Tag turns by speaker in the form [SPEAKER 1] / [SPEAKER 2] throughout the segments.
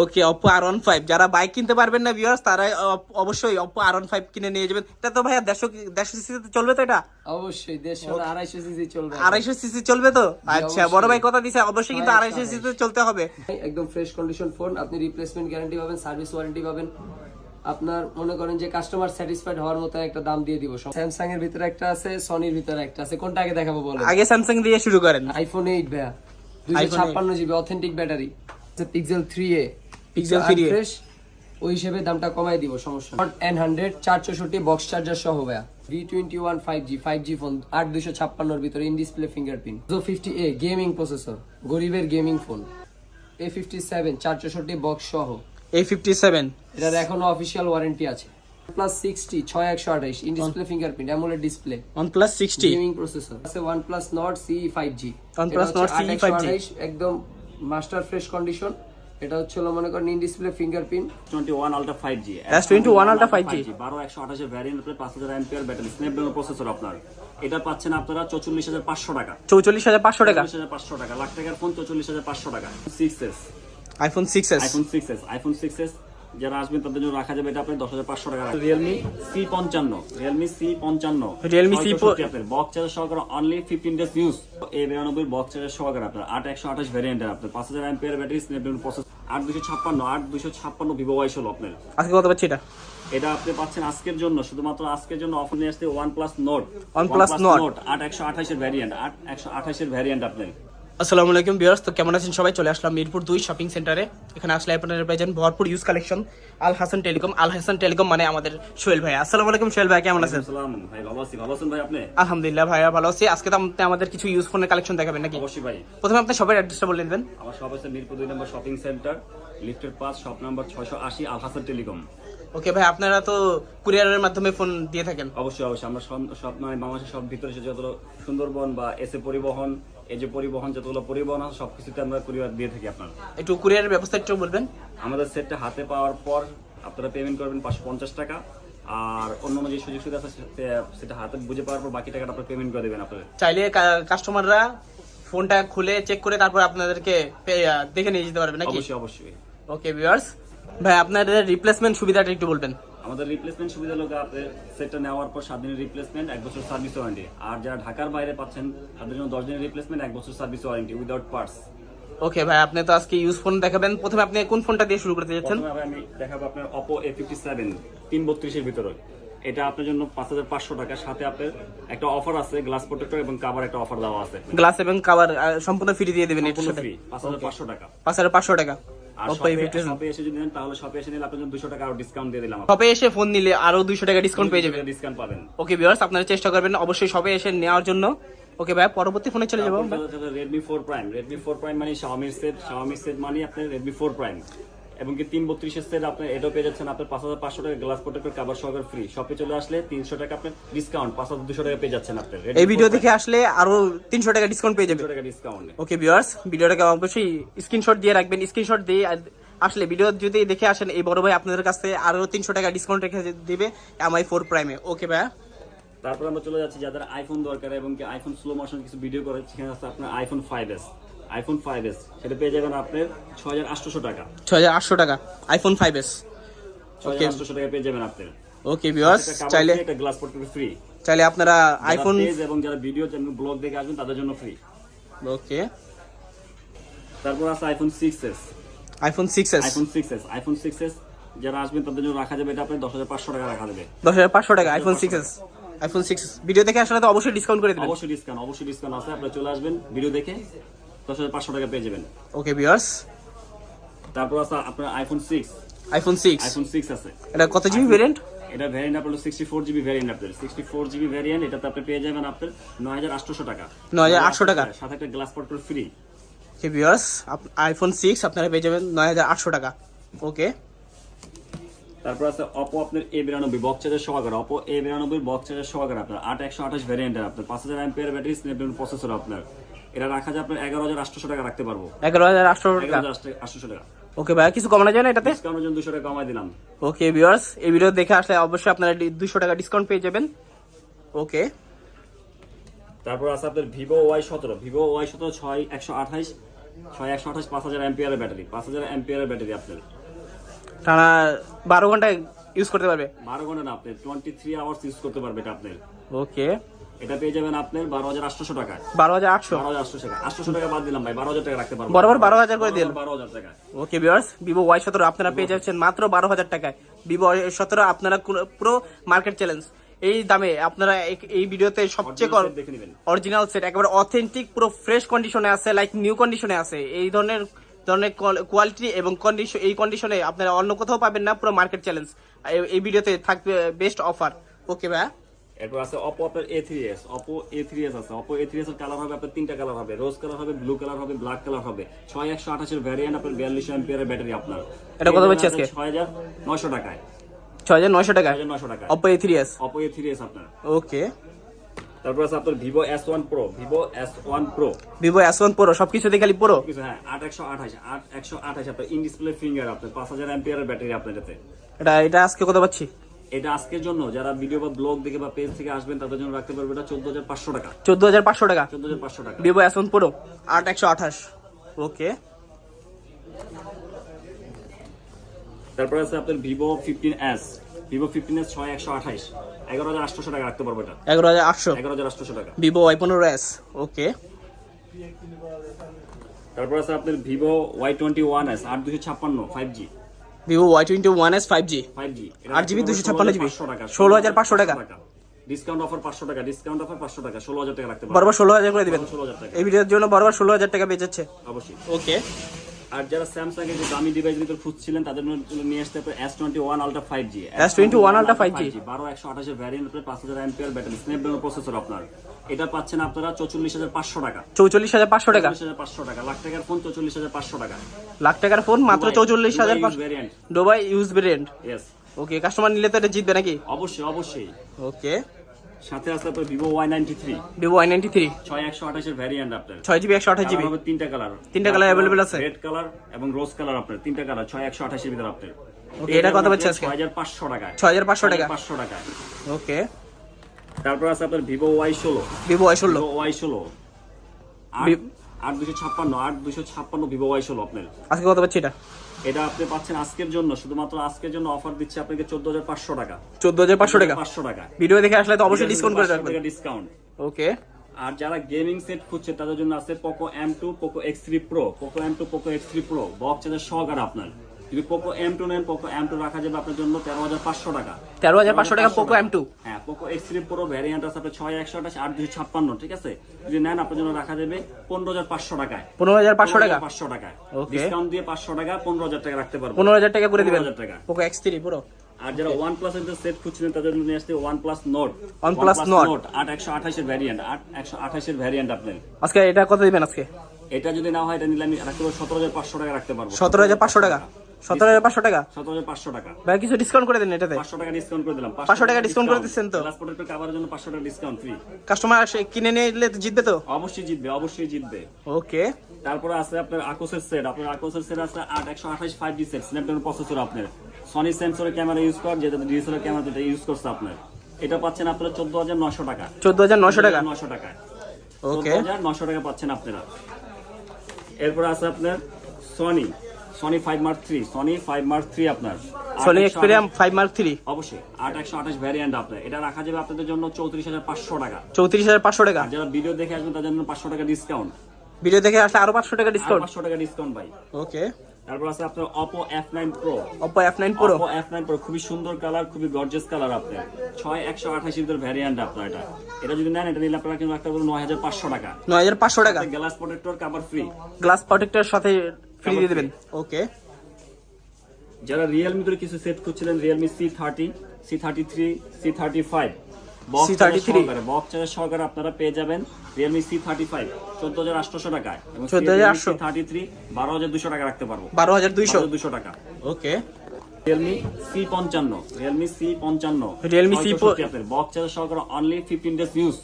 [SPEAKER 1] Okay Oppo R one five যারা bike কিনতে পারবেন না ভিউয়ার্স তারা অবশ্যই অপো আর ওয়ান ফাইভ কিনে নিয়ে যাবেন। এটা তো ভাইয়া দেড়শো দেড়শো সিসিতে চলবে তো এটা?
[SPEAKER 2] অবশ্যই দেড়শো আড়াইশো সিসি চলবে
[SPEAKER 1] আড়াইশো সিসি চলবে তো? আচ্ছা বড় ভাই কথা দিছে অবশ্যই কিন্তু
[SPEAKER 2] আড়াইশো,
[SPEAKER 1] আড়াইশো। সিসিতে চলতে হবে।
[SPEAKER 2] একদম ফ্রেশ কন্ডিশন ফোন আপনি রিপ্লেসমেন্ট গ্যারান্টি পাবেন সার্ভিস ওয়ারেন্টি পাবেন। আপনার মনে করেন যে কাস্টমার স্যাটিসফাইড হওয়ার মতো একটা দাম দিয়ে দিব। স্যামসাং এর ভিতরে একটা আছে সনির ভিতরে একটা আছে কোনটা আগে দেখাবো বলেন?
[SPEAKER 1] আগে স্যামসাং দিয়ে শুরু করেন।
[SPEAKER 2] আইফোন এইট ভাইয়া। ছাপ্পান্ন GB authentic battery Pixel three A
[SPEAKER 1] Pixel 3a
[SPEAKER 2] fresh ওই হিসেবে দামটা কমাই দিব সমস্যা এন হান্ড্রেড চার চৌষট্টি বক্স চার্জার সহ ভাইয়া। V twenty one five G five G phone আট দুশো ছাপ্পান্নর ভিতরে ইন ডিসপ্লে ফিঙ্গারপ্রিন্ট জো ফিফটি এ গেমিং প্রসেসর গরিবের gaming phone A fifty seven চার চৌষট্টি বক্স সহ।
[SPEAKER 1] এই ফিফটি সেভেন
[SPEAKER 2] এটার এখনও অফিসিয়াল ওয়ারেন্টি আছে। প্লাস সিক্সটি ছয় একশো আঠাইশ in display fingerprint AMOLED display
[SPEAKER 1] OnePlus sixty
[SPEAKER 2] gaming processor আছে OnePlus Nord CE 5G
[SPEAKER 1] OnePlus
[SPEAKER 2] এটা হচ্ছে
[SPEAKER 1] Nord CE
[SPEAKER 2] 828 একদম মাস্টার ফ্রেশ কন্ডিশন এটা হচ্ছে মনে করেন in display fingerprint
[SPEAKER 3] twenty one ultra five G
[SPEAKER 1] S21 Ultra 5G
[SPEAKER 3] বারো একশো আঠাশের ভ্যারিয়েন্ট আপনার পাঁচ হাজার এমপিআর ব্যাটারি স্ন্যাপড্রাগন প্রসেসর আপনার। এটা পাচ্ছেন আপনারা চৌচল্লিশ হাজার পাঁচশো টাকা।
[SPEAKER 1] চৌচল্লিশ হাজার পাঁচশো টাকা।
[SPEAKER 3] চল্লিশ হাজার পাঁচশো টাকা। লাখ টাকার ফোন চৌচল্লিশ হাজার পাঁচশো টাকা। Six S
[SPEAKER 1] iPhone six S
[SPEAKER 3] iPhone six S iPhone six S যারা আসবেন তাদের জন্য রাখা যাবে এটা আপনার দশ হাজার পাঁচশো টাকা রিয়েলমি সি পঞ্চান্ন রিয়েলমি সি পঞ্চান্ন। আপনার বক্স চার্জার সহকারে only fifteen days use A বিরানব্বই বক্স চার্জার সহকারে আপনার আট একশো আঠাশ ভ্যারিয়েন্টের আপনার পাঁচ হাজার এমপিআর ব্যাটারি স্ন্যাপড্রাগন প্রসেস আট দুশো ছাপ্পান্ন আট দুশো ছাপ্পান্ন ভিভো ওয়াই ষোলো আপনার।
[SPEAKER 1] আজকে কত পাচ্ছি এটা?
[SPEAKER 3] এটা আপনি পাচ্ছেন আজকের জন্য শুধুমাত্র আজকের জন্য অফার নিয়ে আসছে OnePlus note
[SPEAKER 1] OnePlus Note।
[SPEAKER 3] আট একশো আঠাশের ভ্যারিয়েন্ট আট একশো আঠাশের ভ্যারিয়েন্ট আপনার।
[SPEAKER 1] আসসালামু আলাইকুম বিয়ার্স তো কেমন আছেন সবাই? চলে আসলাম মিরপুর দুই শপিং সেন্টারে এখানে আসলে আপনারা পেয়েছেন ভরপুর use collection Al Hasan telecom. Al Hasan telecom মানে আমাদের সোহেল ভাই। আসসালামু আলাইকুম সোহেল ভাই কেমন আছেন?
[SPEAKER 3] সালাম ভাই ভালো আছেন ভাই আপনি?
[SPEAKER 1] আলহামদুলিল্লাহ ভাইয়া ভালো আছি। আজকে তো আপনি আমাদের কিছু ইউজ ফোনের কালেকশন দেখাবেন নাকি?
[SPEAKER 3] অবশ্যই ভাই।
[SPEAKER 1] প্রথমে আপনি সবার অ্যাড্রেসটা বলে দেবেন।
[SPEAKER 3] আমার শপ আছে মিরপুর দুই নম্বর শপিং সেন্টার লিফটের পাঁচ শপ নাম্বার ছয়শো আশি আল হাসান টেলিকম।
[SPEAKER 1] ওকে ভাই আপনারা তো কুরিয়ারের মাধ্যমে ফোন দিয়ে থাকেন।
[SPEAKER 3] অবশ্যই অবশ্যই। আমরা সব সব মানে বাংলাদেশের সব ভিতরে যতগুলো সুন্দরবন বা এসে পরিবহন এই যে পরিবহন যতগুলো পরিবহন আছে সব কিছুতে আমরা কুরিয়ার দিয়ে থাকি আপনার।
[SPEAKER 1] একটু কুরিয়ারের ব্যবস্থা একটু বলবেন।
[SPEAKER 3] আমাদের সেটটা হাতে পাওয়ার পর আপনারা পেমেন্ট করবেন পাঁচশো পঞ্চাশ টাকা। আর অন্য যে সুযোগ সুবিধা আছে সেটা হাতে বুঝে পাওয়ার পর বাকি টাকাটা আপনার পেমেন্ট করে দেবেন আপনার
[SPEAKER 1] চাইলে কাস্টমাররা ফোনটা খুলে চেক করে তারপর আপনাদেরকে দেখে নিয়ে যেতে পারবে নাকি?
[SPEAKER 3] অবশ্যই অবশ্যই।
[SPEAKER 1] ওকে ভিউয়ার্স ভাই আপনাদের রিপ্লেসমেন্ট সুবিধাটা একটু বলবেন।
[SPEAKER 3] আমাদের রিপ্লেসমেন্ট সুবিধা লোক আপনার সেটটা নেওয়ার পর সাত দিনের রিপ্লেসমেন্ট এক বছর সার্ভিস ওয়ারেন্টি আর যারা ঢাকার বাইরে পাচ্ছেন তাদের জন্য দশ দিনের রিপ্লেসমেন্ট এক বছর service warranty without parts
[SPEAKER 1] okay ভাই আপনি তো আজকে ইউজ ফোন দেখাবেন। প্রথমে আপনি কোন ফোনটা দিয়ে শুরু করতে যাচ্ছেন?
[SPEAKER 3] আমি দেখাবো আপনার অপো এ ফিফটি সেভেন তিন বত্রিশের ভিতরে। এটা আপনার জন্য পাঁচ হাজার পাঁচশো টাকা। সাথে আপনার একটা অফার আছে গ্লাস প্রোটেক্টর এবং কাভার একটা অফার দেওয়া আছে।
[SPEAKER 1] গ্লাস এবং কাভার সম্পূর্ণ ফ্রি দিয়ে দেবেন সাথে?
[SPEAKER 3] ফ্রি পাঁচ হাজার পাঁচশো টাকা।
[SPEAKER 1] পাঁচ হাজার পাঁচশো টাকা।
[SPEAKER 3] শপে এসে
[SPEAKER 1] ফোন নিলে আরও দুইশো টাকা ডিসকাউন্ট পেয়ে যাবেন।
[SPEAKER 3] ডিসকাউন্ট পাবেন।
[SPEAKER 1] ওকে ভিউয়ার্স আপনারা চেষ্টা করবেন অবশ্যই শপে এসে নেওয়ার জন্য। ওকে ভাই পরবর্তী ফোনে চলে যাব।
[SPEAKER 3] Redmi four prime Redmi four prime মানে শাওমির সেট সেট মানে আপনার রেডমি ফোর প্রাইম এবং কি তিন বত্রিশের সেট আপনার এটাও পেয়ে যাচ্ছেন। আপনার পাঁচ হাজার পাঁচশো টাকা গ্লাস প্রোটেক্টর কাভার সহকারে ফ্রি শপে চলে আসলে তিনশো টাকা আপনার ডিসকাউন্ট পাঁচ হাজার দুশো টাকা পেয়ে যাচ্ছেন আপনার
[SPEAKER 1] এই ভিডিও দেখে আসলে আরও তিনশো টাকা ডিসকাউন্ট পেয়ে যাবে।
[SPEAKER 3] টাকা ডিসকাউন্ট
[SPEAKER 1] ওকে ভিউয়ার্স ভিডিওটাকে অবশ্যই স্ক্রিনশট দিয়ে রাখবেন। স্ক্রিনশট দিয়ে আসলে ভিডিও যদি দেখে আসেন এই বড় ভাই আপনাদের কাছে আরও তিনশো টাকা ডিসকাউন্ট রেখে দিবে এমআই ফোর প্রাইমে ওকে ভাইয়া?
[SPEAKER 3] তারপর আমরা চলে যাচ্ছি যাদের আইফোন দরকার এবং কি আইফোন স্লো মোশন কিছু ভিডিও করে সেখানে আছে আপনার iPhone five S iPhone five S সেটা পেয়ে যাবেন আপনার ছ হাজার আটশোশো টাকা।
[SPEAKER 1] ছ হাজার আটশো টাকা আইফোন ফাইভ এস
[SPEAKER 3] ছ হাজার আটশোশো টাকা পেয়ে যাবেন আপনার।
[SPEAKER 1] ওকে ভিউয়ার্স চাইলে
[SPEAKER 3] একটা গ্লাস ফ্রি
[SPEAKER 1] চাইলে আপনারা আইফোন
[SPEAKER 3] এবং যারা ভিডিও ব্লগ দেখে আসবেন তাদের জন্য ফ্রি
[SPEAKER 1] ওকে
[SPEAKER 3] তারপর আছে iPhone six S
[SPEAKER 1] iPhone six S
[SPEAKER 3] iPhone six S iPhone six S যারা আসবেন তাদের জন্য রাখা যাবে এটা আপনার দশ হাজার পাঁচশো টাকা রাখা যাবে।
[SPEAKER 1] দশ হাজার পাঁচশো টাকা iPhone six iPhone six video দেখে আসলে তো অবশ্যই ডিসকাউন্ট করে দেবেন।
[SPEAKER 3] অবশ্যই ডিসকাউন্ট অবশ্যই ডিসকাউন্ট আছে আপনারা চলে আসবেন ভিডিও দেখে। দশ হাজার পাঁচশো টাকা পেয়ে যাবেন।
[SPEAKER 1] ওকে ভিউয়ার্স
[SPEAKER 3] তারপর আছে আপনার iPhone six
[SPEAKER 1] iPhone six
[SPEAKER 3] iPhone six আছে।
[SPEAKER 1] এটা কত জিবি ভেরিয়েন্ট
[SPEAKER 3] এটা ভ্যারিয়েন্ট আপনার সিক্সটি ফোর জিবি ভ্যারিয়েন্ট আপনার সিক্সটি ফোর জিবি ভ্যারিয়েন্ট এটাতে আপনি পেয়ে যাবেন আপনার নয় হাজার আটশোশো টাকা।
[SPEAKER 1] 9,800 টাকা।
[SPEAKER 3] সাথে একটা গ্লাস পটল free
[SPEAKER 1] okay viewers iPhone six আপনারা পেয়ে যাবেন নয় হাজার আটশো টাকা। ওকে
[SPEAKER 3] তারপর আছে অপো আপনার এ বিরানব্বই বক্স চার্জার সহকারে। অপো এ বিরানব্বই বক্স চার্জার সহকারে আপনার আট একশো আঠাশ ভ্যারিয়েন্টের আপনার পাঁচ হাজার এমপিয়ার ব্যাটারি স্ন্যাপড্রাগন প্রসেসর আপনার। এটা রাখা যায় আপনার এগারো হাজার আটশোশো টাকা রাখতে পারব।
[SPEAKER 1] এগারো হাজার আটশো টাকা?
[SPEAKER 3] আটশোশো টাকা।
[SPEAKER 1] ওকে ভাইয়া কিছু কমানো যায় না এটাতে?
[SPEAKER 3] ডিসকাউন্টের জন্য দুশো টাকা কমাই দিলাম।
[SPEAKER 1] ওকে ভিউয়ার্স এই ভিডিও দেখে আসলে অবশ্যই আপনারা দুশো টাকা ডিসকাউন্ট পেয়ে যাবেন। ওকে।
[SPEAKER 3] তারপর আছে আপনার ভিভো ওয়াই সতেরো। ভিভো ওয়াই সতেরো ছয় একশো আঠাইশ ছয় একশো আঠাশ পাঁচ হাজার এম্পিয়ারের ব্যাটারি পাঁচ হাজার এম্পিয়ারের ব্যাটারি আপনার।
[SPEAKER 1] টানা বারো ঘণ্টা ইউজ করতে পারবে?
[SPEAKER 3] বারো ঘণ্টা না আপনি টোয়েন্টি থ্রি আওয়ার্স ইউজ করতে পারবে এটা আপনার।
[SPEAKER 1] ওকে।
[SPEAKER 3] এটা পেয়ে যাবেন আপনার বারো হাজার টাকায়
[SPEAKER 1] বারো হাজার আটশো?
[SPEAKER 3] বারো হাজার আটশো টাকা। বাদ দিলাম ভাই বারো হাজার টাকা রাখতে পারব।
[SPEAKER 1] বরাবর 12,000 করে দিন।
[SPEAKER 3] বারো হাজার টাকা।
[SPEAKER 1] ওকে ভিভো ওয়াই সতেরো আপনারা পেয়ে যাচ্ছেন মাত্র বারো হাজার টাকায়। ভিভো ওয়াই সতেরো আপনারা পুরো মার্কেট চ্যালেঞ্জ। এই দামে আপনারা এই- ভিডিওতে সবচেয়ে কম অরিজিনাল সেট একেবারে অথেন্টিক পুরো ফ্রেশ কন্ডিশনে আছে লাইক নিউ কন্ডিশনে আছে। এই ধরনের ধরনের কোয়ালিটি এবং কন্ডিশন এই কন্ডিশনে আপনারা অন্য কোথাও পাবেন না পুরো মার্কেট চ্যালেঞ্জ এই ভিডিওতে থাকবে বেস্ট অফার ওকে ভাইয়া?
[SPEAKER 3] এরপর আছে অপো আপনার A three S Oppo A three S আছে। অপো এ থ্রি এস এর কালার হবে আপনার তিনটা কালার হবে। রোজ কালার হবে ব্লু কালার হবে ব্ল্যাক কালার হবে। ছয় একশো আঠাশের ভ্যারিয়েন্ট আপনার বিয়াল্লিশ এম্পিয়ারের ব্যাটারি আপনার।
[SPEAKER 1] এটা কত পাচ্ছি আজকে?
[SPEAKER 3] ছয় হাজার নয়শো টাকায়।
[SPEAKER 1] ছয় হাজার নয়শো টাকা
[SPEAKER 3] হাজার নয়শো
[SPEAKER 1] Oppo A three S
[SPEAKER 3] Oppo A three S আপনার।
[SPEAKER 1] ওকে
[SPEAKER 3] তারপর আছে আপনার Vivo S one pro Vivo S one pro
[SPEAKER 1] Vivo S one pro সবকিছুতে খালি প্রো
[SPEAKER 3] হ্যাঁ আট একশো আঠাশ আট একশো আঠাশ আপনার। ইন ডিসপ্লে ফিঙ্গার আপনার পাঁচ হাজার এম্পিয়ারের ব্যাটারি আপনার
[SPEAKER 1] এটা এটা আজকে কত পাচ্ছি?
[SPEAKER 3] এটা আজকের জন্য যারা ভিডিও বা ব্লগ দেখে বা পেজ থেকে আসবেন তাদের জন্য রাখতে পারবে এটা চোদ্দ হাজার পাঁচশো টাকা।
[SPEAKER 1] চোদ্দ হাজার পাঁচশো টাকা?
[SPEAKER 3] চোদ্দ হাজার পাঁচশো টাকা।
[SPEAKER 1] ভিভো এস ওয়ান প্রো আট একশো আঠাশ। ওকে
[SPEAKER 3] তারপরে আছে আপনার Vivo fifteen S Vivo fifteen S ছয় একশো আঠাশ। এগারো হাজার আটশোশো টাকা রাখতে পারব এটা।
[SPEAKER 1] এগারো হাজার আটশো।
[SPEAKER 3] এগারো হাজার আটশোশো টাকা।
[SPEAKER 1] ভিভো ওয়াই পনেরো এস ওকে
[SPEAKER 3] তারপর আছে আপনার Vivo Y twenty one S আট দুশো ছাপ্পান্ন five G
[SPEAKER 1] Vivo Y twenty one S five G আট জিবি দুশো ছাপ্পান্ন জিবি ষোলো হাজার পাঁচশো টাকা।
[SPEAKER 3] ডিসকাউন্ট অফার পাঁচশো টাকা ডিসকাউন্ট অফার পাঁচশো টাকা ষোলো হাজার টাকা রাখতে
[SPEAKER 1] বরাবর ষোলো হাজার করে দিবেন।
[SPEAKER 3] ষোলো হাজার টাকা।
[SPEAKER 1] এই ভিডিওর জন্য বরাবর ষোলো হাজার টাকা বেঁচেছে।
[SPEAKER 3] অবশ্যই।
[SPEAKER 1] ওকে
[SPEAKER 3] আর যারা স্যামসাং এর দামি ডিভাইস ভিতর খুঁজছিলেন তাদের জন্য নিয়ে আসতে S twenty one ultra five G
[SPEAKER 1] S21 Ultra 5G
[SPEAKER 3] বারো একশো আঠাশের ভ্যারিয়েন্ট আপনার পাঁচ হাজার এমপিআর ব্যাটারি স্ন্যাপড্রাগন প্রসেসর আপনার। এটা পাচ্ছেন আপনারা চৌচল্লিশ হাজার পাঁচশো টাকা।
[SPEAKER 1] চৌচল্লিশ হাজার পাঁচশো টাকা?
[SPEAKER 3] চল্লিশ হাজার পাঁচশো টাকা। লাখ টাকার ফোন চৌচল্লিশ হাজার পাঁচশো টাকা।
[SPEAKER 1] লাখ টাকার ফোন মাত্র চৌচল্লিশ হাজার
[SPEAKER 3] variant
[SPEAKER 1] ডোবাই use variant
[SPEAKER 3] yes
[SPEAKER 1] okay customer নিলে তো এটা জিতবে নাকি?
[SPEAKER 3] অবশ্যই অবশ্যই।
[SPEAKER 1] ওকে
[SPEAKER 3] সাথে আছে আপনার Vivo Y ninety three
[SPEAKER 1] Vivo Y ninety three
[SPEAKER 3] ছয় একশো আঠাশের ভ্যারিয়েন্ট আপনার।
[SPEAKER 1] ছয় জিবি একশো আঠাশ জিবি
[SPEAKER 3] কালার তিনটা কালার
[SPEAKER 1] তিনটা colour available আছে?
[SPEAKER 3] রেড কালার এবং রোজ কালার আপনার। তিনটা কালার ছয় একশো আঠাশের ভিতরে আপনার।
[SPEAKER 1] Okay, এটা কত পাচ্ছে আজকে?
[SPEAKER 3] ছয় হাজার পাঁচশো টাকায়।
[SPEAKER 1] ছয় হাজার পাঁচশো টাকা।
[SPEAKER 3] পাঁচশো টাকা
[SPEAKER 1] ওকে
[SPEAKER 3] তারপর আছে আপনার ভিভো ওয়াই ষোলো।
[SPEAKER 1] ভিভো ওয়াই ষোলো।
[SPEAKER 3] ওয়াই ষোলো। আট দুশো ছাপ্পান্ন আট দুশো ছাপ্পান্ন ভিভো ওয়াই ষোলো আপনার।
[SPEAKER 1] আজকে কত পাচ্ছি এটা?
[SPEAKER 3] এটা আপনি পাচ্ছেন আজকের জন্য শুধুমাত্র আজকের জন্য অফার দিচ্ছে আপনাকে চোদ্দ হাজার পাঁচশো টাকা।
[SPEAKER 1] চোদ্দ হাজার পাঁচশো টাকা?
[SPEAKER 3] পাঁচশো টাকা।
[SPEAKER 1] ভিডিও দেখে আসলে তো অবশ্যই ডিসকাউন্ট করে রাখবেন।
[SPEAKER 3] ডিসকাউন্ট
[SPEAKER 1] ওকে
[SPEAKER 3] আর যারা গেমিং সেট খুঁজছে তাদের জন্য আছে Poco M two Poco X three pro Poco M two Poco X three pro box শখ আর আপনার। যদি পোকো এম টু নেন পোকো এম টু রাখা যাবে আপনার জন্য তেরো হাজার পাঁচশো টাকা।
[SPEAKER 1] তেরো হাজার পাঁচশো টাকা পোকো এম টু
[SPEAKER 3] হ্যাঁ Poco X three pro variant আছে আপনার ছয় একশো আঠাশ আট দুশো ছাপ্পান্ন ঠিক আছে? যদি নেন আপনার জন্য রাখা যাবে পনেরো হাজার পাঁচশো টাকায়।
[SPEAKER 1] পনেরো হাজার পাঁচশো টাকা?
[SPEAKER 3] পাঁচশো ডিসকাউন্ট দিয়ে পাঁচশো টাকা পনেরো হাজার টাকা রাখতে পারব
[SPEAKER 1] পনেরো হাজার টাকা করে দিবেন?
[SPEAKER 3] 15,000 টাকা।
[SPEAKER 1] পোকো এক্স থ্রি পুরো
[SPEAKER 3] আর যারা ওয়ান প্লাস এর সেট খুঁজছিলেন তাদের জন্য নিয়ে আসতে OnePlus note
[SPEAKER 1] OnePlus Note।
[SPEAKER 3] আট একশো আঠাশের ভ্যারিয়েন্ট আট একশো আঠাশের ভ্যারিয়েন্ট আপনার।
[SPEAKER 1] আজকে এটা কত দিবেন আজকে?
[SPEAKER 3] এটা যদি না হয় এটা নিলে আমি রাখতে পারব সতেরো হাজার পাঁচশো টাকা রাখতে পারব।
[SPEAKER 1] সতেরো হাজার পাঁচশো টাকা। সতেরো হাজার পাঁচশো টাকা?
[SPEAKER 3] সতেরো হাজার পাঁচশো টাকা।
[SPEAKER 1] ভাই কিছু ডিসকাউন্ট করে দেন এটাতে।
[SPEAKER 3] পাঁচশো টাকা ডিসকাউন্ট করে দিলাম।
[SPEAKER 1] 500 টাকা discount করে দিচ্ছেন তো?
[SPEAKER 3] গ্লাস প্রোটেক্টর কাভারের জন্য পাঁচশো টাকা ডিসকাউন্ট ফ্রি
[SPEAKER 1] কাস্টমার আসে কিনে নিলে জিতবে তো?
[SPEAKER 3] অবশ্যই জিতবে অবশ্যই জিতবে।
[SPEAKER 1] ওকে
[SPEAKER 3] তারপরে আছে আপনার আকোসের সেট আপনার আকোসের সেট আছে আট একশো আঠাশ five G set Snapdragon processor আপনার। সনি সেন্সরের ক্যামেরা ইউজ কর যেটা ডিএসএলআর ক্যামেরা যেটা ইউজ করছে আপনার। এটা পাচ্ছেন আপনারা চোদ্দ হাজার নশো টাকা।
[SPEAKER 1] চোদ্দ হাজার নশো টাকা?
[SPEAKER 3] নশো টাকা
[SPEAKER 1] ওকে
[SPEAKER 3] হাজার নশো টাকা পাচ্ছেন আপনারা। এরপর আছে আপনার Sony Sony five mark three Sony five mark three আপনার। আট
[SPEAKER 1] এক্সপেরিয়াম ফাইভ মার্ক থ্রি
[SPEAKER 3] অবশ্যই আট একশো আঠাশ ভ্যারিয়েন্ট আপনার। এটা রাখা যাবে আপনাদের জন্য চৌত্রিশ হাজার পাঁচশো টাকা।
[SPEAKER 1] চৌত্রিশ হাজার পাঁচশো টাকা।
[SPEAKER 3] যারা ভিডিও দেখে আসবেন তাদের জন্য পাঁচশো টাকা ডিসকাউন্ট
[SPEAKER 1] ভিডিও দেখে আসলে আরও পাঁচশো টাকা ডিসকাউন্ট
[SPEAKER 3] পাঁচশো টাকা ডিসকাউন্ট ভাই।
[SPEAKER 1] ওকে
[SPEAKER 3] তারপর আছে আপনার Oppo F nine pro
[SPEAKER 1] Oppo F nine pro
[SPEAKER 3] Oppo F nine pro খুবই সুন্দর কালার খুবই গর্জিয়াস কালার আপনার। ছয় একশো আঠাশ ইঞ্চের ভ্যারিয়েন্ট আপনার এটা। এটা যদি নেন এটা নিলে আপনারা কিন্তু নয় হাজার পাঁচশো টাকা।
[SPEAKER 1] নয় হাজার পাঁচশো টাকা।
[SPEAKER 3] Glass protector cover free
[SPEAKER 1] glass protector সাথে ফ্রি দিয়ে দেবেন। ওকে
[SPEAKER 3] যারা রিয়েলমি ধরে কিছু set খুঁজছিলেন Realme C thirty C thirty three C thirty five box charger সহকারে আপনারা পেয়ে যাবেন রিয়েলমি সি থার্টি ফাইভ চোদ্দ হাজার আটশোশো টাকায়। এবং
[SPEAKER 1] 14,800
[SPEAKER 3] থার্টি থ্রি বারো হাজার দুশো টাকা রাখতে পারব।
[SPEAKER 1] বারো হাজার দুইশো।
[SPEAKER 3] দুশো টাকা।
[SPEAKER 1] ওকে
[SPEAKER 3] রিয়েলমি সি পঞ্চান্ন রিয়েলমি সি পঞ্চান্ন
[SPEAKER 1] Realme C
[SPEAKER 3] বক্স চার্জার সহকারে only fifteen days use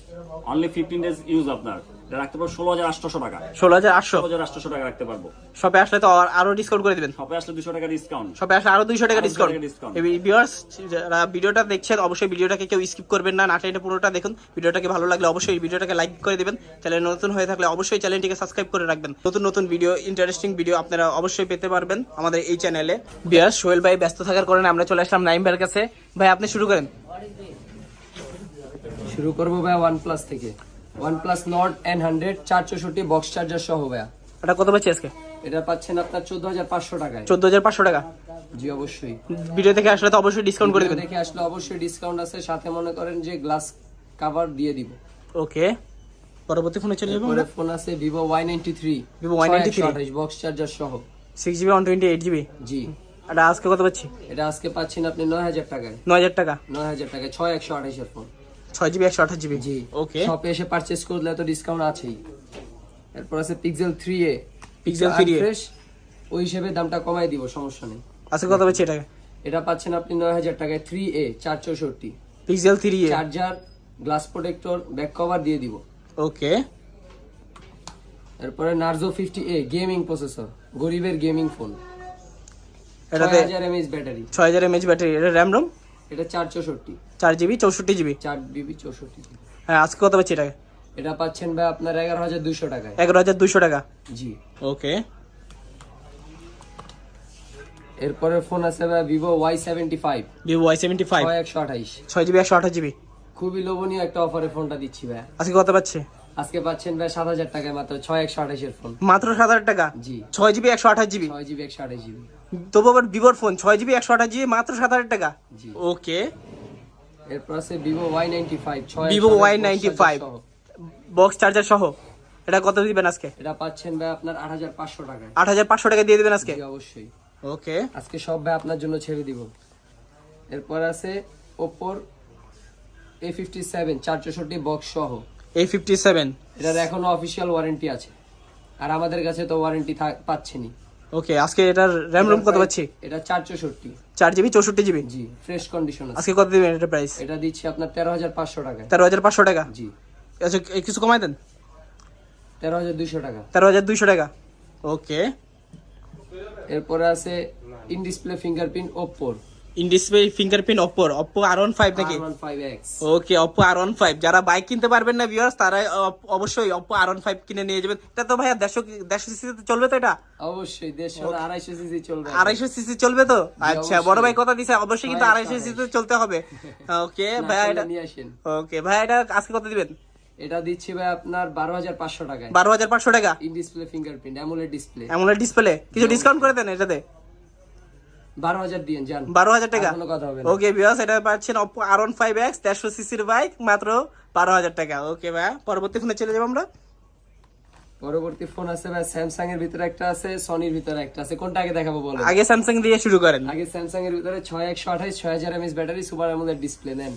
[SPEAKER 3] only fifteen days use আপনার। রাখতে পারব ষোলো হাজার আটশোশো টাকা।
[SPEAKER 1] ষোলো হাজার আটশো?
[SPEAKER 3] হাজার আটশোশো টাকা রাখতে পারব।
[SPEAKER 1] শপে আসলে তো আরও ডিসকাউন্ট করে দিবেন।
[SPEAKER 3] শপে আসলে দুশো টাকা ডিসকাউন্ট
[SPEAKER 1] শপে আসলে আরও দুইশো টাকা
[SPEAKER 3] আরও 200
[SPEAKER 1] ডিসকাউন্ট ভিউয়ার্স যারা ভিডিওটা দেখছেন অবশ্যই ভিডিওটাকে কেউ স্কিপ করবেন না না টেনে পুরোটা দেখুন। ভিডিওটাকে ভালো লাগলে অবশ্যই ভিডিওটাকে লাইক করে দিবেন। চ্যানেল নতুন হয়ে থাকলে অবশ্যই চ্যানেলটিকে সাবস্ক্রাইব করে রাখবেন। নতুন নতুন ভিডিও ইন্টারেস্টিং ভিডিও আপনারা অবশ্যই পেতে পারবেন আমাদের এই চ্যানেলে বিয়ার সোহেল ভাই ব্যস্ত থাকার কারণে আমরা চলে আসলাম নাইম ভাইয়ের কাছে। ভাই আপনি শুরু করেন।
[SPEAKER 2] শুরু করব ভাইয়া ওয়ান প্লাস থেকে। এন হান্ড্রেড চার চৌষট্টি বক্স চার্জার সহ ভাইয়া।
[SPEAKER 1] এটা কত পাচ্ছি আজকে?
[SPEAKER 2] এটা পাচ্ছেন আপনার চোদ্দ হাজার পাঁচশো টাকায়।
[SPEAKER 1] চোদ্দ হাজার পাঁচশো টাকা?
[SPEAKER 2] জি অবশ্যই।
[SPEAKER 1] ভিডিও থেকে আসলে তো অবশ্যই ডিসকাউন্ট করে দিবেন।
[SPEAKER 2] দেখে আসলে অবশ্যই ডিসকাউন্ট আছে। সাথে মনে করেন যে গ্লাস কাভার দিয়ে দিব।
[SPEAKER 1] ওকে। পরবর্তী ফোনে চলে যাব
[SPEAKER 2] ফোন আছে ninety three
[SPEAKER 1] Vivo Y93
[SPEAKER 2] box charger সহ।
[SPEAKER 1] Six GB one twenty eight GB
[SPEAKER 2] জি।
[SPEAKER 1] এটা আজকে কত পাচ্ছি?
[SPEAKER 2] এটা আজকে পাচ্ছেন আপনি নয় হাজার টাকায়।
[SPEAKER 1] নয় হাজার টাকা।
[SPEAKER 2] নয় হাজার টাকায় ছয় একশো আঠাশের ফোন
[SPEAKER 1] ছয় জিবি একশো আঠাশ জিবি
[SPEAKER 2] জি।
[SPEAKER 1] ওকে
[SPEAKER 2] শপে এসে পারচেস করলে তো ডিসকাউন্ট আছেই। এরপর আছে Pixel three A.
[SPEAKER 1] Pixel 3a
[SPEAKER 2] fresh ওই হিসেবে দামটা কমাই দিব সমস্যা নেই।
[SPEAKER 1] আজকে কত পাচ্ছি এটাকে?
[SPEAKER 2] এটা পাচ্ছেন আপনি নয় হাজার টাকায় থ্রি এ চার চৌষট্টি।
[SPEAKER 1] Pixel three A
[SPEAKER 2] charger glass protector back cover দিয়ে দিব।
[SPEAKER 1] ওকে
[SPEAKER 2] এরপরে Narzo fifty A gaming processor গরিবের গেমিং ফোন
[SPEAKER 1] এটাতে
[SPEAKER 2] হাজার এমএইচ ব্যাটারি
[SPEAKER 1] ছয় হাজার এমএচ ব্যাটারি এটা র্যাম রোম
[SPEAKER 2] এটা চার চৌষট্টি।
[SPEAKER 1] চার জিবি চৌষট্টি জিবি?
[SPEAKER 2] চার বিবি চৌষট্টি
[SPEAKER 1] হ্যাঁ আজকে কত পাচ্ছি এটাকে?
[SPEAKER 2] এটা পাচ্ছেন ভাই আপনার এগারো হাজার দুশো টাকায়।
[SPEAKER 1] এগারো হাজার দুশো টাকা?
[SPEAKER 2] জি।
[SPEAKER 1] ওকে।
[SPEAKER 2] এরপরে ফোন আছে ভাই Vivo Y seventy five.
[SPEAKER 1] Vivo Y seventy five.
[SPEAKER 2] ছয় একশো আঠাইশ।
[SPEAKER 1] ছয় জিবি একশো আঠাশ জিবি?
[SPEAKER 2] খুবই লোভনীয় একটা অফারে ফোনটা দিচ্ছি ভাই।
[SPEAKER 1] আজকে কত পাচ্ছে?
[SPEAKER 2] আজকে পাচ্ছেন ভাই সাত হাজার টাকায় মাত্র ছয় একশো আঠাইশের ফোন।
[SPEAKER 1] মাত্র সাত হাজার টাকা?
[SPEAKER 2] জি।
[SPEAKER 1] ছয় জিবি একশো আঠাশ জিবি?
[SPEAKER 2] ছয় জিবি একশো আঠাশ জিবি।
[SPEAKER 1] তবু আবার ভিভোর ফোন ছয় জিবি একশো আঠাশ জিবি মাত্র সাত হাজার টাকা।
[SPEAKER 2] জি।
[SPEAKER 1] ওকে
[SPEAKER 2] এরপর আছে ভিভো ওয়াই নাইনটি ফাইভ ছয়
[SPEAKER 1] Vivo Y95 বক্স চার্জার সহ। এটা কত দিবেন আজকে?
[SPEAKER 2] এটা পাচ্ছেন ভাই আপনার আট হাজার পাঁচশো টাকায়।
[SPEAKER 1] আট হাজার পাঁচশো টাকা দিয়ে দিবেন আজকে?
[SPEAKER 2] অবশ্যই।
[SPEAKER 1] ওকে
[SPEAKER 2] আজকে সব ভাই আপনার জন্য ছেড়ে দিব। এরপর আছে ওপোর এ ফিফটি সেভেন চার চৌষট্টি বক্স সহ।
[SPEAKER 1] এই ফিফটি সেভেন
[SPEAKER 2] এটার এখনও অফিসিয়াল ওয়ারেন্টি আছে। আর আমাদের কাছে তো ওয়ারেন্টি পাচ্ছেনি
[SPEAKER 1] ওকে আজকে এটার র্যাম রোম কত পাচ্ছি?
[SPEAKER 2] এটা চার চৌষট্টি।
[SPEAKER 1] চার জিবি চৌষট্টি জিবি
[SPEAKER 2] জি ফ্রেশ কন্ডিশন আছে।
[SPEAKER 1] আজকে কত দিবেন এটা প্রাইস
[SPEAKER 2] এটা দিচ্ছি আপনার তেরো হাজার পাঁচশো টাকা
[SPEAKER 1] তেরো হাজার পাঁচশো টাকা?
[SPEAKER 2] জি।
[SPEAKER 1] আচ্ছা কিছু কমাই দেন।
[SPEAKER 2] তেরো হাজার দুইশো টাকা।
[SPEAKER 1] তেরো হাজার দুইশো টাকা। ওকে
[SPEAKER 2] এরপরে আছে in display fingerprint ওপ্পোর
[SPEAKER 1] in display fingerprint R one five নাকি? Okay Oppo R one five যারা বাইক কিনতে পারবেন না ভিউয়ার্স তারা অবশ্যই অপ্পো আর ওয়ান ফাইভ কিনে নিয়ে যাবেন। এটা তো ভাইয়া দেড়শো দেড়শো সিসিতে চলবে তো এটা?
[SPEAKER 2] অবশ্যই দেড়শো আড়াইশো সিসি চলবে।
[SPEAKER 1] আড়াইশো সিসি চলবে তো? আচ্ছা বড় ভাই কথা দিছে অবশ্যই কিন্তু আড়াইশো সিসিতে চলতে হবে। ওকে ভাইয়া এটা ওকে ভাইয়া এটা আজকে কত দিবেন?
[SPEAKER 2] এটা দিচ্ছি ভাই আপনার বারো হাজার পাঁচশো টাকায়।
[SPEAKER 1] বারো হাজার পাঁচশো টাকা।
[SPEAKER 2] In display fingerprint AMOLED display
[SPEAKER 1] এমন ডিসপ্লে কিছু ডিসকাউন্ট করে দেন এটাতে?
[SPEAKER 2] বারো হাজার দিয়ে যান।
[SPEAKER 1] বারো হাজার টাকা?
[SPEAKER 2] আর কোনো কথা হবে
[SPEAKER 1] ওকে ভিউয়ার্স এটা পাচ্ছেন Oppo R one five X দেড়শো সিসির বাইক মাত্র বারো হাজার টাকা। ওকে ভাইয়া পরবর্তী ফোনে চলে যাব আমরা।
[SPEAKER 2] পরবর্তী ফোন আছে ভাই স্যামসাং এর ভিতরে একটা আছে সনির ভিতরে একটা আছে। কোনটা আগে দেখাবো
[SPEAKER 1] আগে স্যামসাং দিয়ে শুরু করেন।
[SPEAKER 2] আগে স্যামসাং এর ভিতরে ব্যাটারি সুপার অ্যামোলেড ডিসপ্লে নেন।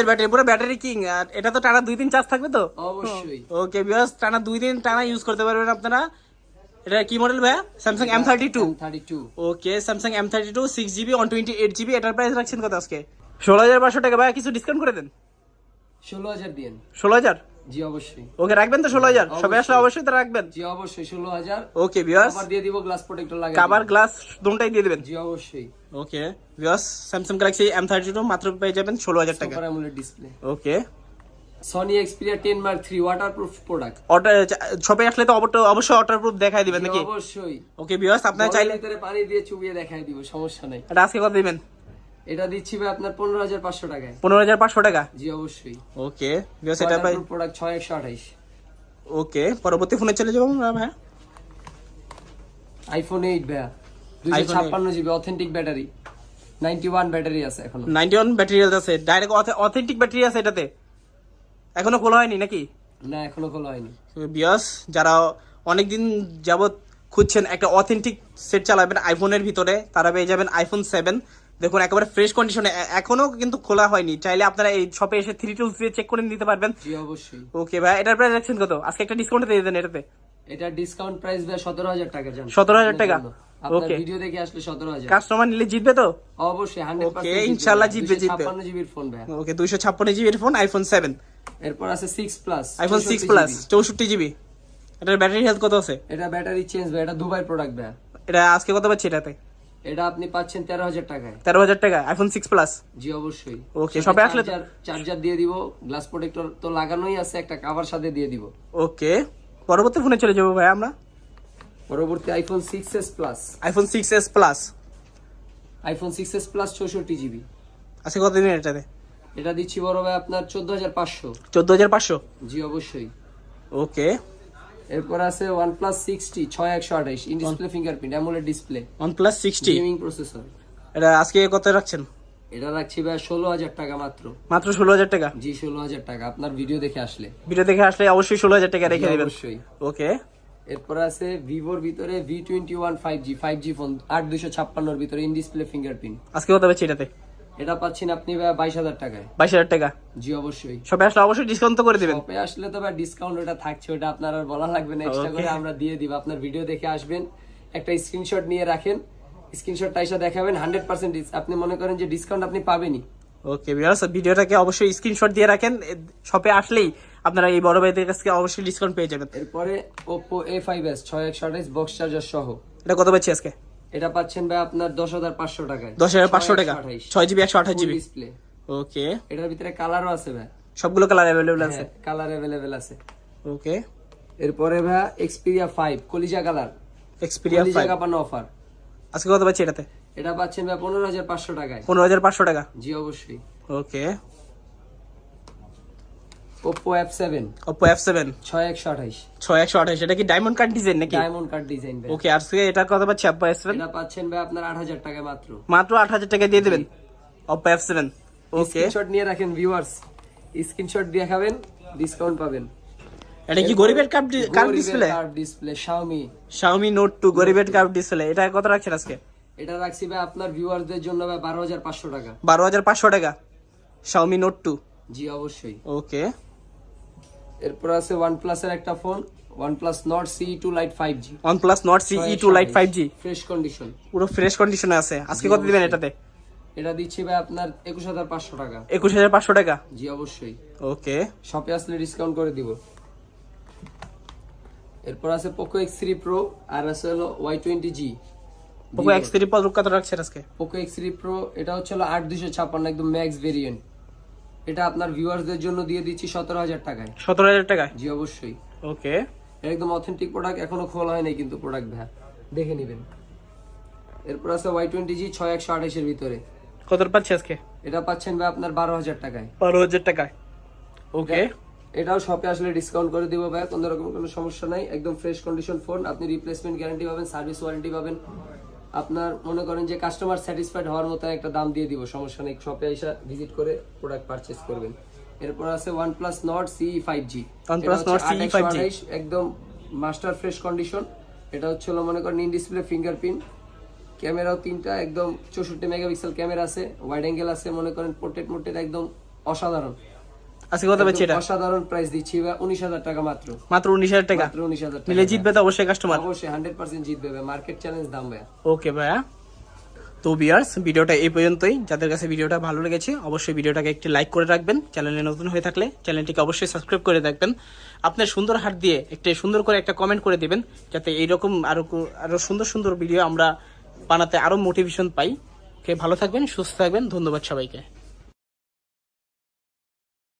[SPEAKER 1] এর ব্যাটারি পুরো ব্যাটারি কিং আর এটা তো টানা দুই দিন চার্জ থাকবে তো?
[SPEAKER 2] অবশ্যই।
[SPEAKER 1] ওকে ভিউয়ার্স টানা দুই দিন টানা ইউজ করতে পারবেন আপনারা। এটা কি মডেল ভাইয়া? Samsung M thirty two
[SPEAKER 2] thirty two
[SPEAKER 1] okay Samsung M thirty two six GB one twenty eight GB এটার প্রাইস রাখছেন কত আজকে? ষোলো হাজার পাঁচশো টাকা ভাইয়া কিছু ডিসকাউন্ট করে দেন।
[SPEAKER 2] ষোলো হাজার দিন
[SPEAKER 1] ষোলো হাজার
[SPEAKER 2] জি অবশ্যই।
[SPEAKER 1] ওকে রাখবেন তো ষোলো হাজার সবাই আসলে অবশ্যই তো রাখবেন।
[SPEAKER 2] জি অবশ্যই ষোলো হাজার
[SPEAKER 1] ওকে
[SPEAKER 2] আবার দিয়ে দিব গ্লাস প্রোটেক্টর লাগে
[SPEAKER 1] কাবার গ্লাস দুটাই দিয়ে দেবেন।
[SPEAKER 2] জি অবশ্যই।
[SPEAKER 1] Okay viewers Samsung Galaxy M thirty two মাত্র পেয়ে যাবেন ষোলো হাজার টাকা।
[SPEAKER 2] Display
[SPEAKER 1] okay
[SPEAKER 2] Sony Xperia ten Mark three waterproof product
[SPEAKER 1] auto শপে আসলে তো অবশ্য- অবশ্যই অর্ডার প্রুফ দেখাই দিবেন নাকি?
[SPEAKER 2] অবশ্যই।
[SPEAKER 1] ওকে ভিউয়ার্স আপনারা চাইলে
[SPEAKER 2] ভিতরে পানি দিয়ে চুবিয়ে দেখাই দিব সমস্যা নাই।
[SPEAKER 1] এটা আজকে কত দিবেন?
[SPEAKER 2] এটা দিচ্ছি ভাই আপনার পনেরো হাজার পাঁচশো টাকায়।
[SPEAKER 1] পনেরো হাজার পাঁচশো টাকা?
[SPEAKER 2] জি অবশ্যই।
[SPEAKER 1] ওকে ভিউয়ার্স এটা পাই
[SPEAKER 2] প্রোডাক্ট ছয় একশো আঠাইশ।
[SPEAKER 1] ওকে পরবর্তী ফোনে চলে যাব আমরা ভাইয়া।
[SPEAKER 2] আইফোন এইট ভাইয়া। দুইশো ছাপ্পান্ন GB authentic battery ninety one battery আছে এখনও।
[SPEAKER 1] নাইনটি ওয়ান ব্যাটারি আছে ডাইরেক্ট অথেন্টিক ব্যাটারি আছে এটাতে? এখনও খোলা হয়নি নাকি?
[SPEAKER 2] না এখনও খোলা হয়নি।
[SPEAKER 1] বিয়াস যারা অনেকদিন যাবত খুঁজছেন একটা অথেন্টিক সেট চালাবেন আইফোনের ভিতরে তারা পেয়ে যাবেন আইফোন সেভেন দেখুন একেবারে ফ্রেশ কন্ডিশনে এখনও কিন্তু খোলা হয়নি। চাইলে আপনারা এই শপে এসে থ্রি টুলস দিয়ে চেক করে নিতে পারবেন।
[SPEAKER 2] জি অবশ্যই।
[SPEAKER 1] ওকে ভাই এটার প্রাইস রাখছেন কত? আজকে একটা ডিসকাউন্ট দিয়ে দেন এটাতে।
[SPEAKER 2] এটা ডিসকাউন্ট প্রাইস ভাই সতেরো হাজার টাকা জান।
[SPEAKER 1] 17,000 টাকা?
[SPEAKER 2] আপনার ভিডিও দেখে আসলে সতেরো হাজার।
[SPEAKER 1] কাস্টমার নিলে জিতবে তো?
[SPEAKER 2] অবশ্যই
[SPEAKER 1] ইনশাল্লাহ জিতবে, জিতবে।
[SPEAKER 2] জিবির ফোন ভাই।
[SPEAKER 1] ওকে জিবির ফোন আইফোন সেভেন
[SPEAKER 2] এরপর আছে six plus
[SPEAKER 1] iPhone six plus চৌষট্টি জিবি এটার ব্যাটারি হেলথ কত আছে?
[SPEAKER 2] এটা ব্যাটারি চেঞ্জ ভাই এটা দুবাই প্রোডাক্ট ভাই।
[SPEAKER 1] এটা আজকে কত পাচ্ছি এটাতে?
[SPEAKER 2] এটা আপনি পাচ্ছেন তেরো হাজার টাকায়।
[SPEAKER 1] তেরো হাজার টাকা আইফোন সিক্স প্লাস
[SPEAKER 2] জি অবশ্যই।
[SPEAKER 1] Okay, সবে আসলে
[SPEAKER 2] চার্জার দিয়ে দিব গ্লাস প্রোটেক্টর তো লাগানোই আছে একটা কাভার সাথে দিয়ে দিব।
[SPEAKER 1] ওকে পরবর্তী ফোনে চলে যাব ভাই আমরা।
[SPEAKER 2] পরবর্তী iPhone six S plus
[SPEAKER 1] iPhone six S plus
[SPEAKER 2] iPhone six S plus চৌষট্টি জিবি
[SPEAKER 1] আজকে কত দিন এটাতে?
[SPEAKER 2] এটা দিচ্ছি বড় ভাই আপনার চোদ্দ হাজার পাঁচশো।
[SPEAKER 1] চোদ্দ হাজার পাঁচশো?
[SPEAKER 2] জি অবশ্যই।
[SPEAKER 1] ওকে।
[SPEAKER 2] এরপর আছে ছয় একশো আঠাইশ in display fingerprint AMOLED display
[SPEAKER 1] plus sixty
[SPEAKER 2] gaming processor
[SPEAKER 1] এটা আজকে কত রাখছেন?
[SPEAKER 2] এটা রাখছি ভাই ষোলো হাজার টাকা মাত্র।
[SPEAKER 1] মাত্র ষোলো হাজার টাকা?
[SPEAKER 2] জি ষোলো হাজার টাকা। আপনার ভিডিও দেখে আসলে।
[SPEAKER 1] ভিডিও দেখে আসলে অবশ্যই ষোলো হাজার টাকা রেখে দেবেন।
[SPEAKER 2] অবশ্যই।
[SPEAKER 1] ওকে।
[SPEAKER 2] এরপর আছে ভিভোর ভিতরে V twenty one five G five G phone আট দুশো ছাপ্পান্নর ভিতরে ইন ডিসপ্লে ফিঙ্গারপ্রিন্ট
[SPEAKER 1] আজকে কত পাচ্ছি এটাতে?
[SPEAKER 2] এটা পাচ্ছেন আপনি ভাই বাইশ হাজার টাকায়।
[SPEAKER 1] বাইশ হাজার টাকা?
[SPEAKER 2] জি অবশ্যই।
[SPEAKER 1] সবে আসলে অবশ্যই ডিসকাউন্ট তো করে দেবেন।
[SPEAKER 2] শপে আসলে তো ভাই ডিসকাউন্ট ওটা থাকছে ওটা আপনার আর বলা লাগবে না এক্সট্রা করে আমরা দিয়ে দিব। আপনার ভিডিও দেখে আসবেন। একটা স্ক্রিনশট নিয়ে রাখেন। স্ক্রিনশটটা এসে দেখাবেন হান্ড্রেড পার্সেন্ট আপনি মনে করেন যে ডিসকাউন্ট আপনি পাবেনই।
[SPEAKER 1] ওকে ভিডিওটাকে অবশ্যই স্ক্রিনশট দিয়ে রাখেন। শপে আসলেই আপনারা এই বড় ভাইদের কাছ থেকে অবশ্যই ডিসকাউন্ট পেয়ে যাবেন।
[SPEAKER 2] এরপরে ছয় একশো আঠাইশ বক্স চার্জার সহ।
[SPEAKER 1] এটা কত পাচ্ছি আজকে?
[SPEAKER 2] এটা পাচ্ছেন ভাই আপনার দশ হাজার পাঁচশো টাকায়।
[SPEAKER 1] দশ হাজার পাঁচশো টাকা? ছয় জিবি একশো আঠাশ জিবি?
[SPEAKER 2] ডিসপ্লে
[SPEAKER 1] ওকে
[SPEAKER 2] এটার ভিতরে কালারও আছে ভাই।
[SPEAKER 1] সবগুলো কালার অ্যাভেলেবল আছে?
[SPEAKER 2] কালার অ্যাভেলেবেল আছে।
[SPEAKER 1] ওকে
[SPEAKER 2] এরপরে ভাই এক্সপিরিয়া ফাইভ কলিজা কালার
[SPEAKER 1] এক্সপিরিয়া
[SPEAKER 2] কলিজা
[SPEAKER 1] ফাইভ
[SPEAKER 2] কাপানো অফার
[SPEAKER 1] আজকে কত পাচ্ছি এটাতে?
[SPEAKER 2] এটা পাচ্ছেন ভাই পনেরো হাজার পাঁচশো টাকায়।
[SPEAKER 1] পনেরো হাজার পাঁচশো টাকা?
[SPEAKER 2] জি অবশ্যই।
[SPEAKER 1] ওকে
[SPEAKER 2] ছয় একশো আঠাইশ
[SPEAKER 1] ছয় একশো আঠাশ এটা কি ডায়মন্ড কার্ড ডিজাইন নাকি?
[SPEAKER 2] ডায়মন্ড কার্ড ডিজাইন ভাই।
[SPEAKER 1] ওকে আজকে এটা কত পাচ্ছি
[SPEAKER 2] এটা পাচ্ছেন ভাই আপনার আট হাজার টাকায় মাত্র।
[SPEAKER 1] মাত্র আট হাজার টাকা দিয়ে দেবেন? এফ সেভেন ওকে
[SPEAKER 2] স্ক্রিনশট নিয়ে রাখেন ভিউয়ার্স স্ক্রিনশট দিয়ে খাবেন ডিসকাউন্ট পাবেন।
[SPEAKER 1] এটা কি গরিবের card card display
[SPEAKER 2] card display Xiaomi
[SPEAKER 1] Xiaomi Note 2 গরিবের কার্ড ডিসপ্লে এটা কত রাখছেন আজকে?
[SPEAKER 2] এটা রাখছি ভাই আপনার ভিউয়ারদের জন্য ভাই বারো হাজার পাঁচশো টাকা।
[SPEAKER 1] বারো হাজার পাঁচশো টাকা। Xiaomi Note 2
[SPEAKER 2] জি অবশ্যই।
[SPEAKER 1] ওকে
[SPEAKER 2] এরপর আছে ওয়ানের একটা phone C two lite five G
[SPEAKER 1] OnePlus Nord CE 2 Lite 5G
[SPEAKER 2] fresh condition
[SPEAKER 1] পুরো ফ্রেশ কন্ডিশনে আছে। আজকে কত দিবেন এটাতে?
[SPEAKER 2] এটা দিচ্ছি ভাই আপনার একুশ হাজার পাঁচশো টাকা।
[SPEAKER 1] একুশ হাজার পাঁচশো টাকা?
[SPEAKER 2] জি অবশ্যই।
[SPEAKER 1] ওকে।
[SPEAKER 2] শপে আসলে ডিসকাউন্ট করে দিব। এরপর আছে এক্স থ্রি প্রো আর আছে হলো Y twenty G
[SPEAKER 1] Poco X three পদ কত রাখছেন আজকে?
[SPEAKER 2] এক্স থ্রি প্রো এটা হচ্ছে হলো আট দুশো ছাপ্পান্ন একদম ম্যাক্স ভেরিয়েন্ট এটা আপনার ভিউয়ার্সদের জন্য দিয়ে দিচ্ছি সতেরো হাজার টাকায়।
[SPEAKER 1] সতেরো হাজার টাকা
[SPEAKER 2] জি অবশ্যই।
[SPEAKER 1] ওকে।
[SPEAKER 2] একদম অথেন্টিক প্রোডাক্ট এখনও খোলা হয়নি কিন্তু প্রোডাক্ট ভাই দেখে নেবেন। এরপর আছে ওয়াই টোয়েন্টি জি ছয় একশো আঠাশের ভিতরে।
[SPEAKER 1] কত পাচ্ছি আজকে?
[SPEAKER 2] এটা পাচ্ছেন ভাই আপনার বারো হাজার টাকায়।
[SPEAKER 1] বারো হাজার টাকায়। ওকে।
[SPEAKER 2] এটাও শপে আসলে ডিসকাউন্ট করে দিব ভাই কোনো রকম কোনো সমস্যা নাই। একদম ফ্রেশ কন্ডিশন ফোন আপনি রিপ্লেসমেন্ট গ্যারান্টি পাবেন সার্ভিস ওয়ারেন্টি পাবেন। আপনার মনে করেন যে কাস্টমার স্যাটিসফাইড হওয়ার মতো একটা দাম দিয়ে দিব। সমস্যা নেই শপে এসে ভিজিট করে প্রোডাক্ট পারচেজ করবেন। এরপর আছে OnePlus Nord C five G
[SPEAKER 1] OnePlus Nord CE 5G
[SPEAKER 2] একদম মাস্টার ফ্রেশ কন্ডিশন এটা হচ্ছে হলো মনে করেন ইন ডিসপ্লে ফিঙ্গারপ্রিন্ট ক্যামেরাও তিনটা একদম চৌষট্টি মেগাপিক্সেল ক্যামেরা আছে। ওয়াইড অ্যাঙ্গেল আছে মনে করেন পোর্ট্রেট মোটেট একদম অসাধারণ।
[SPEAKER 1] আজকে কত পাচ্ছি এটা?
[SPEAKER 2] অসাধারণ প্রাইস দিচ্ছি বা উনিশ হাজার টাকা মাত্র।
[SPEAKER 1] মাত্র উনিশ হাজার টাকা?
[SPEAKER 2] মাত্র উনিশ হাজার টাকা
[SPEAKER 1] নিলে জিতবে তো অবশ্যই কাস্টমার
[SPEAKER 2] অবশ্যই হান্ড্রেড পার্সেন্ট জিতবে মার্কেট চ্যালেঞ্জ দাম ভাইয়া
[SPEAKER 1] ওকে ভাইয়া। তো বিয়ার্স ভিডিওটা এই পর্যন্তই। যাদের কাছে ভিডিওটা ভালো লেগেছে অবশ্যই ভিডিওটাকে একটি লাইক করে রাখবেন। চ্যানেলে নতুন হয়ে থাকলে চ্যানেলটিকে অবশ্যই সাবস্ক্রাইব করে রাখবেন। আপনার সুন্দর হাত দিয়ে একটি সুন্দর করে একটা কমেন্ট করে দেবেন যাতে এইরকম আরও কো- আরও সুন্দর সুন্দর ভিডিও আমরা বানাতে আরও মোটিভেশন পাই। ওকে ভালো থাকবেন সুস্থ থাকবেন। ধন্যবাদ সবাইকে।